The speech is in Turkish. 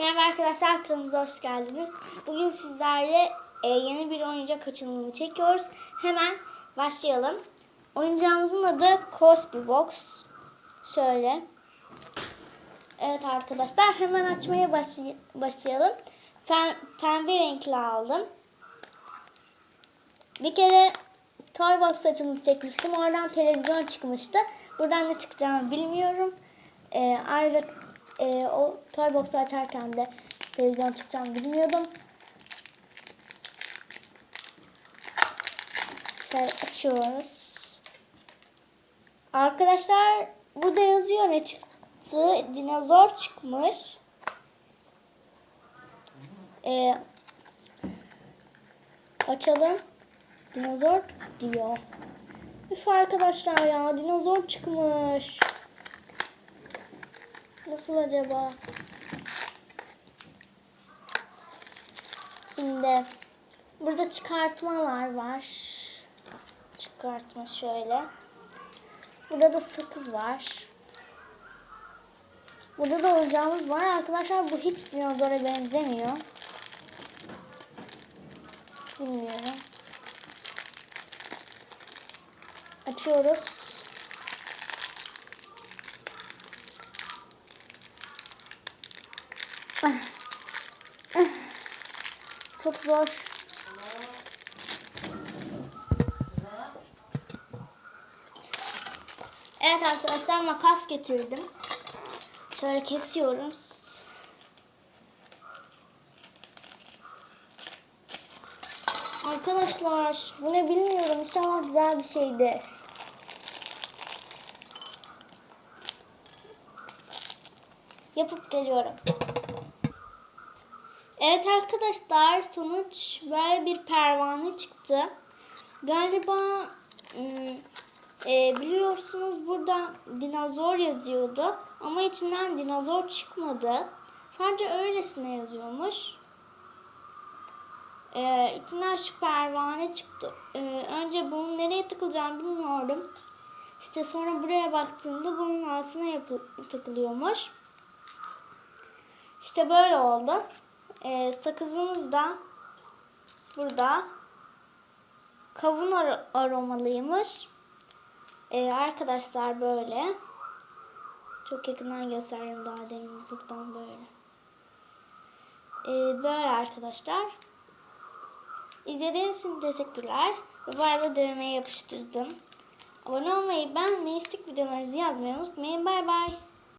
Merhaba arkadaşlar kanalımıza hoş geldiniz. Bugün sizlerle e, yeni bir oyuncak açılımını çekiyoruz. Hemen başlayalım. Oyuncağımızın adı Cosby Box. Şöyle. Evet arkadaşlar hemen açmaya başlay- başlayalım. Pem- pembe renkli aldım. Bir kere Toy Box açılımı çekmiştim. Oradan televizyon çıkmıştı. Buradan ne çıkacağını bilmiyorum. Ee, ayrıca e, o Toy Box'u açarken de televizyon çıkacağını bilmiyordum. Şöyle açıyoruz. Arkadaşlar burada yazıyor ne çıktı. Dinozor çıkmış. Ee, açalım. Dinozor diyor. Üf arkadaşlar ya dinozor çıkmış. Nasıl acaba? Şimdi burada çıkartmalar var. Çıkartma şöyle. Burada da sakız var. Burada da oyuncağımız var. Arkadaşlar bu hiç dinozora benzemiyor. Bilmiyorum. Açıyoruz. Çok zor. Evet arkadaşlar makas getirdim. Şöyle kesiyoruz. Arkadaşlar bu ne bilmiyorum. İnşallah güzel bir şeydir. Yapıp geliyorum. Evet arkadaşlar sonuç böyle bir pervane çıktı. Galiba ım, e, biliyorsunuz burada dinozor yazıyordu ama içinden dinozor çıkmadı. Sadece öylesine yazıyormuş. E, içinden şu pervane çıktı. E, önce bunun nereye takılacağını bilmiyordum. İşte sonra buraya baktığımda bunun altına takılıyormuş. İşte böyle oldu. Ee, sakızımız da burada kavun ar- aromalıymış. Ee, arkadaşlar böyle. Çok yakından göstereyim daha demin buradan böyle. Ee, böyle arkadaşlar. İzlediğiniz için teşekkürler. Ve bu arada dövmeye yapıştırdım. Abone olmayı, beğenmeyi, istek videolarınızı yazmayı unutmayın. Bay bay.